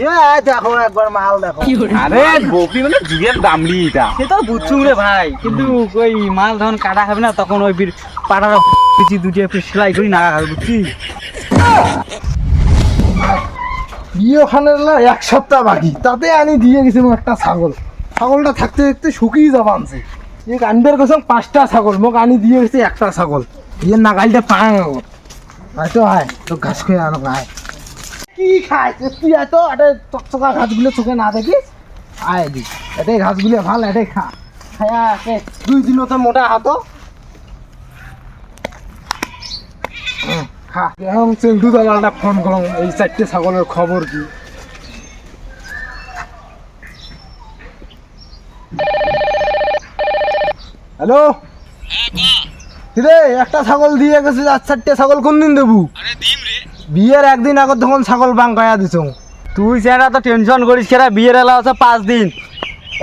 ইয়ে দেখো একবার মাল দেখো। আরে বকরি মানে যুগের দামড়ি এটা। সে তো বুঝছুম রে ভাই কিন্তু ওই মাল যখন কাটা খাবে না তখন ওই বীর পাটার পিছি দুটি সেলাই করি নাগা খাবে বুঝছি? বিয়ে ওখানে এক সপ্তাহ বাকি তাতে আনি দিয়ে গেছিলাম একটা ছাগল। ছাগলটা থাকতে থাকতে শুকিয়ে যাবা আনছে। এই আনবার গেছিলাম পাঁচটা ছাগল মোক আনি দিয়ে গেছে একটা ছাগল। ইয়ে নাগালটা পাং হয়তো হয় তো ঘাস খেয়ে আনো আয় কি খায় তুই এত এটা চকচকা ঘাসগুলো চোখে না দেখিস? আয় দি এটাই ঘাসগুলো ভালো এটাই খা। খায়া দুই দিনতে মোটা হাতো। খা। এখন দালালটা ফোন করলাম এই চারটে ছাগলের খবর কি? হ্যালো? রে একটা ছাগল দিয়ে গেছে আর চারটে ছাগল কোন দিন দেবু বিয়ের একদিন আগত তখন ছাগল বাঙ্কায়া দিছ। তুই সেটা তো টেনশন করিস কেরা বিয়ের এলা আছে পাঁচ দিন।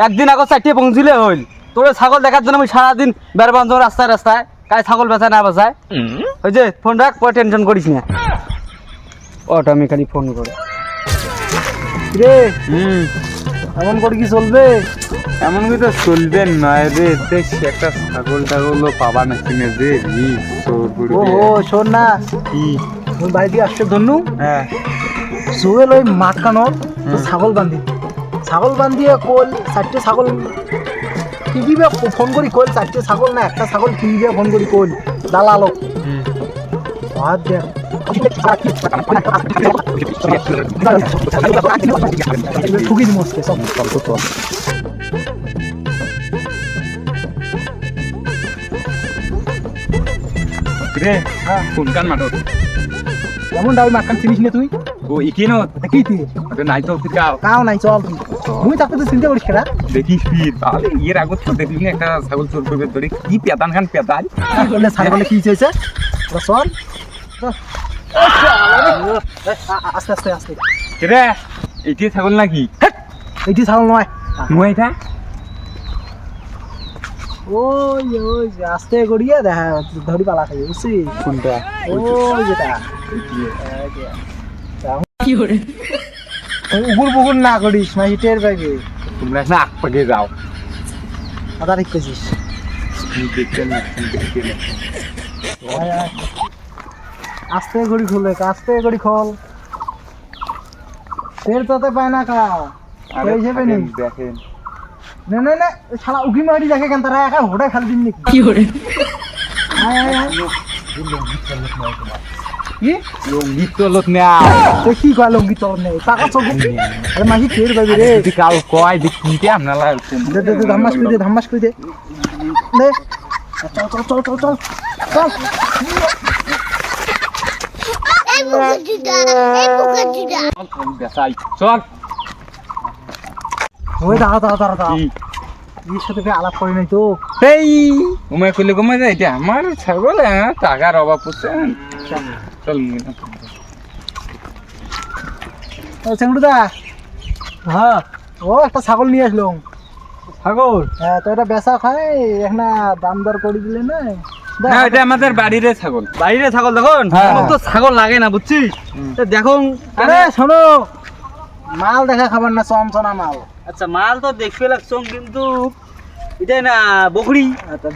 একদিন আগত চারটে পৌঁছিলে হইল। তোর ছাগল দেখার জন্য আমি সারাদিন বের বান্ধব রাস্তায় রাস্তায় কাজ ছাগল বেচায় না বেচায়। ওই যে ফোন রাখ পরে টেনশন করিস না। অটোমেটিক্যালি ফোন করে। রে হুম। এমন করে কি চলবে? এমন কি তো চলবে নয় রে। দেখ একটা ছাগল টাগলও পাবা না কিনে ও ও শোন না। কি? ওই বাড়ি দিয়ে আসছে ধন্যু হ্যাঁ। সোহেল ওই মাটকানোর তো ছাগল বান্ধি। ছাগল বান্ধিয়ে কল চারটে ছাগল কিনিবে ফোন করি কল চারটে ছাগল না একটা ছাগল কিনিবে ফোন করি কল। দালালক ভাত দেখ ঠুকি দি মস্তে সব রে কোন কান মাঠত? এমন ডাউল মাটকান চিনিস না তুই? ও ইকিনো কি তুই। ওটা নাই তো তুই গাও কাও নাই চল। তুই মুই তাকে তো চিন্তা করিস কেনা দেখিস কি তাহলে এর আগত তো দেখলি না একটা ছাগল চোর করবে ধরে। কি পেতান খান পেতাল কি করলে ছাগলে কি হয়েছে? চল। আস্তে আস্তে আস্তে। রে এটি ছাগল নাকি? এইটি ছাগল নয়। নয় এটা? ওই ওই যে আস্তে করিয়ে দেখা ধরি পালা খাই বুঝছি? কোনটা? ওই যেটা উগুর বুগুর না করিস মাই টের পাইবে তোমরা না আগ পাকে যাও। আদা ঠিক করছিস না না। আস্তে করি খুলে আস্তে করি খোল। তাতে পায় না কা। নি? দেখেন। না না না শালা উকি মারি দেখে কেন তারা একা হোড়া খালি দিন নাকি? কি করে আয় আয় আয় কি? লঙ্গি তলত না তো কি কয় লঙ্গি তোর নেই? টাকা চোখ আরে মাঝি টের পাবি রে। যদি কাল কয় যে কিনতে আপনারা লাগছেন দে দে দে ধাম্মাস করে দে ধাম্মাস করে দে। দে চল চল চল চল চল। চল। এই বুকে জুতা এই বুকে জুতা বেসাই চল। ওই দাঁড়া দাঁড়া দাঁড়া দাঁড়া। এর সাথে আলাপ করি নাই তো। এই উমায় করলে কমে যায় এটা? আমার ছাগল হ্যাঁ টাকার অভাব পড়ছে চল ও চেঙ্গুদা হ্যাঁ ও একটা ছাগল নিয়ে আসলাম ছাগল? হ্যাঁ তো এটা বেচা খায় এখন দাম দর করে দিলে না। না এটা আমাদের বাড়ির ছাগল। বাইরে ছাগল দেখুন হ্যাঁ। তো ছাগল লাগে না বুঝছিস? তা দেখুন। আরে শোনো। মাল দেখা খাবার না চমচনা মাল। আচ্ছা মাল তো দেখতে লাগছম কিন্তু এটাই না বকরি। আচ্ছা,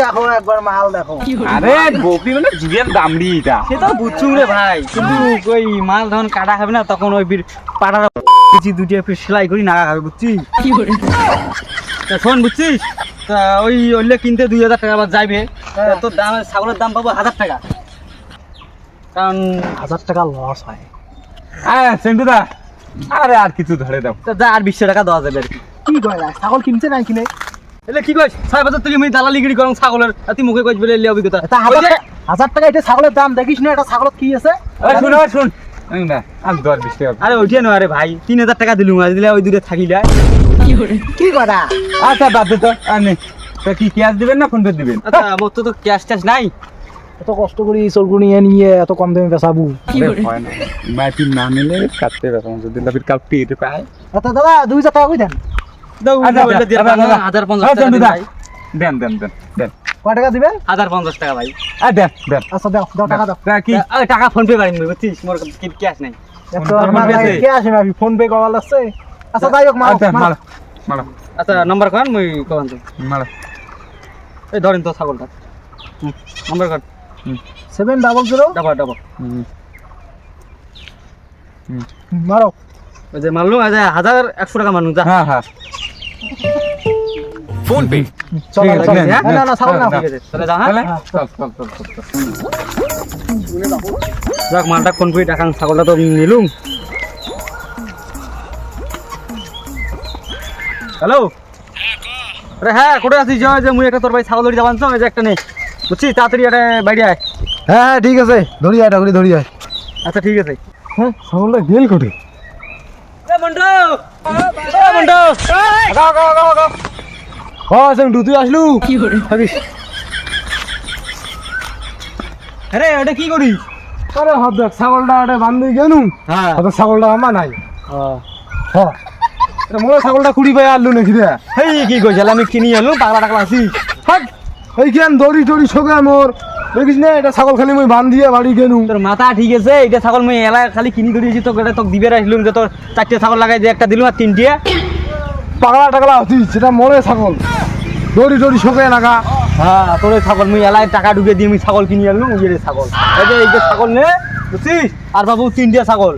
দেখো একবার মাল দেখো। আরে বকরি মানে যুগের দামড়ি এটা। সে তো বুঝছুম রে ভাই কিন্তু ওই মাল যখন কাটা খাবে না তখন ওই পিছি দুটি একটু সেলাই করি নাগা খাবে বুঝছিস তা শোন বুঝছিস তা ওই ওইলে কিনতে দুই হাজার টাকা আবার যাইবে। তা তোর দাম ছাগলের দাম পাবো হাজার টাকা। কারণ হাজার টাকা লস হয়। হ্যাঁ সেন্টুদা। আরে আর কিছু ধরে দাও। তা যা আর বিশশো টাকা দেওয়া যাবে আর কি। কি কয় না ছাগল কিনছে না কিনে? এলে কি কইস ছয় বছর থেকে আমি দালালি গিরি করং ছাগলের আর তুই মুখে কইস বলে এলে অভিজ্ঞতা। তা হাজার টাকা- এটা ছাগলের দাম দেখিস না এটা ছাগলত কি আছে? শুন শুন। না আর দশ বিশ টাকা। আরে ওইটিয়ে নয় আরে ভাই তিন হাজার টাকা দিলুম আজ দিলে ওই দূরে থাকিলে কি করা আচ্ছা বাদ দে তো নেই তা কি ক্যাশ দিবেন না ফোন পে দিবেন? আচ্ছা মোর তো তো ক্যাশ ট্যাশ নাই। এত কষ্ট করি চলগু নিয়ে নিয়ে এত কম দামে বেচাবু। হয় না। মাটি না নিলে কাটতে পারব যদি লাভির কাল পেট পায় আচ্ছা দাদা দুই হাজার টাকা কই দেন? দাও আচ্ছা, আচ্ছা, দিন ভাই। দেন দেন দেন দেন। কয় টাকা দিবেন হাজার পঞ্চাশ টাকা ভাই। আর দেন দেন। আচ্ছা দাও দাও টাকা দাও। কি? টাকা ফোন পে পারিনি বুঝছিস? মোর ক্যাশ নাই। এত ফোন আমার পে লাগে আছে? কে আসে না ফোন পে করা লাগছে। আচ্ছা যাই হোক মারো, আচ্ছা মারো। মারা মারা। আচ্ছা নাম্বার কান মুই কমান তো। এই ধরেন তো ছাগলটা। নাম্বার কান seven double zero double double. মারো। ওই যে মারলুম আজ হাজার একশো টাকা মানুষ যা। হ্যাঁ হ্যাঁ। চলো ঠিক চলো, চলো। নেন, না, না না ছাগল না নেন। ঠিক আছে। তাহলে যা হ্যাঁ? চল চল চল চল চল। যাক মালটা ফোন করে টাকা ছাগলটা তো নিলুম। হ্যালো আরে হ্যাঁ কোথায় আছিস? যে- যে মুই একটা তোর ভাই ছাগল ধরি যাবান যে একটা নেই বুঝছিস? তাড়াতাড়ি একটা বাইরে আয়। হ্যাঁ হ্যাঁ ঠিক আছে। ধরি আয় ঢাকুরি ধরি আয়। আচ্ছা ঠিক আছে। হ্যাঁ ছাগলটা গেল কোটে হ্যাঁ তুই আসলু? থাকিস আরে ওটা কি করিস? আরে হাত দেখ ছাগলটা এটা বান্ধি গেলু হ্যাঁ। ছাগলটা আমার নাই। হ্যাঁ এটা মোর ছাগলটা কুড়ি পাই আনলু নাকি রে? হেই কি কইছিল আমি কিনি আনলো পাগলা টাকলা আছি হাট এই কেন দড়ি টড়ি শোকে মোর। দেখিস না এটা ছাগল খালি মই বান্ধ দিয়ে বাড়ি গেলু তোর মাথা ঠিক আছে এটা ছাগল মই এলা খালি কিনি ধরিয়েছি তোকে এটা তোকে দিবে রাখলুম যে তোর চারটে ছাগল লাগাই যে একটা দিলুম আর তিনটে পাগলা টাগলা হতিস সেটা মরে ছাগল। দড়ি টড়ি শোকে নাগা হ্যাঁ তোর ছাগল মুই এলাই টাকা ঢুকে দিয়ে আমি ছাগল কিনি আনলুম ওই ছাগল। এই যে এই যে ছাগল নে বুঝছিস আর বাবু তিনটে ছাগল।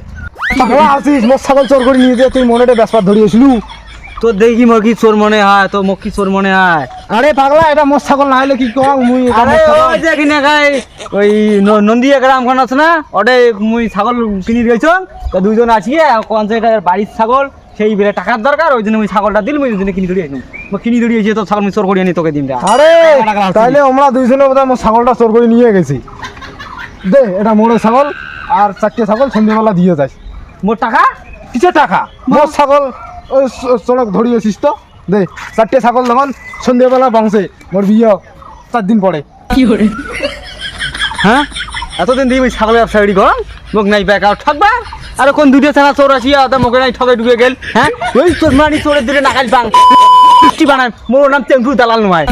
পাগলা আছিস মোর ছাগল চোর করে নিয়ে যে তুই মনেটা বেসপার ধরিয়েছিলু তোর দেখি মোর কি চোর মনে হয় তোর মুখ কি চোর মনে হয়। আরে পাগলা এটা মোর ছাগল না হলে কি কম? মুই আরে। ওই যে কিনে খাই ওই ন- নন্দিয়া গ্রামখন আছে না ওটা মুই ছাগল কিনি দিয়েছ তো দুইজন আছি কোন এটা বাড়ির ছাগল সেই বেলে টাকার দরকার ওই জন্য মুই ছাগলটা দিল মুই জন্য কিনি ধরিয়েছি মই কিনি ধরিয়েছি তো ছাগল মুই চোর করিয়ে নি তোকে দিন আরে। তাইলে আমরা দুইজনে বোধহয় মোর ছাগলটা চোর করে নিয়ে গেছি। দে এটা মোড়ে ছাগল আর চারটে ছাগল সন্ধ্যেবেলা দিয়ে যাস মোর টাকা? কিসে টাকা? মোর ছাগল। ওই চ- চড়ক ধরিয়েছিস তো। দে চারটে ছাগল যখন সন্ধ্যেবেলা বাংছে মোর বিয়ে চার দিন পরে। হ্যাঁ? এতদিন দিয়ে ছাগল ব্যবসা করি কর মোক নাই বেকার ঠকবা আর কোন দুটো ছানা চোর আসি তা মোকে নাই ঠকে ঢুকে গেল হ্যাঁ? ওই চোর মানি চোরের দিকে নাকাল বাং বানায় মোর নাম টেম্পু দালাল নয়